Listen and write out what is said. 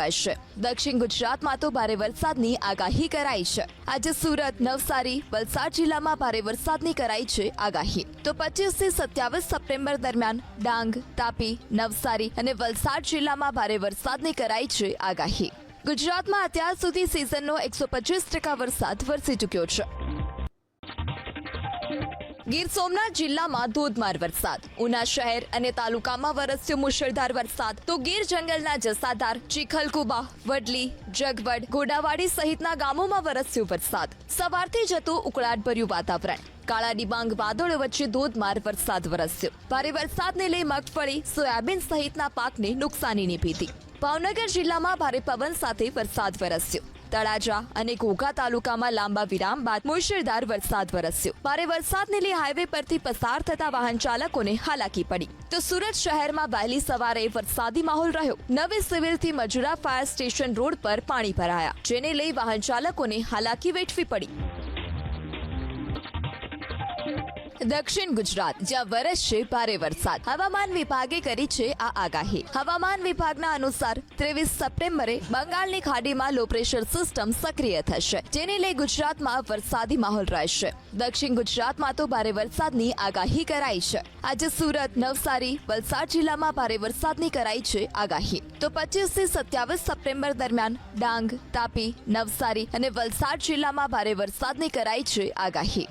રહેશે દક્ષિણ ગુજરાતમાં તો ભારે વરસાદની આગાહી કરાઈ છે. આજે સુરત, નવસારી, વલસાડ જિલ્લામાં ભારે વરસાદની કરાઈ છે આગાહી. તો પચીસથી સત્યાવીસ સપ્ટેમ્બર દરમિયાન ડાંગ, તાપી, નવસારી અને વલસાડ જિલ્લામાં ભારે વરસાદની કરાઈ છે આગાહી. ગુજરાતમાં અત્યાર સુધી સિઝનનો એકસો પચીસ ટકા વરસાદ વરસી ચૂક્યો છે. ગીર સોમનાથ જિલ્લામાં ધોધમાર વરસાદ. ઉના શહેર અને તાલુકામાં વરસ્યો મુશળધાર વરસાદ. તો ગીર જંગલના જસાધાર, ચીખલકુબા, વડલી, જગવડ, ઘોડાવાડી સહિતના ગામોમાં વરસ્યો વરસાદ. સવારથી જતું ઉકળાટભર્યું વાતાવરણ. કાળા ડિબાંગ વાદળો વચ્ચે ધોધમાર વરસાદ વરસ્યો. ભારે વરસાદને લઈ મગફળી સોયાબીન સહિતના પાકને નુકસાનીની ભીતી. ભાવનગર જિલ્લામાં ભારે પવન સાથે વરસાદ વરસ્યો. તળાજા અને ઘોઘા તાલુકામાં લાંબા વિરામ બાદ મુશળધાર વરસાદ વરસ્યો. ભારે વરસાદને લઈ હાઈવે પરથી પસાર થતા વાહન ચાલકોને હાલાકી પડી. તો સુરત શહેરમાં વહેલી સવારે વરસાદી માહોલ રહ્યો. નવી સિવિલથી મજુરા ફાયર સ્ટેશન રોડ પર પાણી ભરાયા, જેને લઈ વાહન ચાલકોને હાલાકી વેઠવી પડી. દક્ષિણ ગુજરાત, જ્યાં વરસશે ભારે વરસાદ. હવામાન વિભાગે કરી છે આ આગાહી. હવામાન વિભાગના અનુસાર ત્રેવીસ સપ્ટેમ્બરે બંગાળની ખાડીમાં લો પ્રેશર સિસ્ટમ સક્રિય થશે, જેને લઈ ગુજરાતમાં વરસાદી માહોલ રહેશે. દક્ષિણ ગુજરાતમાં તો ભારે વરસાદની આગાહી કરાઈ છે. આજે સુરત, નવસારી, વલસાડ જિલ્લામાં ભારે વરસાદની કરાઈ છે આગાહી. તો પચીસથી સત્યાવીસ સપ્ટેમ્બર દરમિયાન ડાંગ, તાપી, નવસારી અને વલસાડ જિલ્લામાં ભારે વરસાદની કરાઈ છે આગાહી.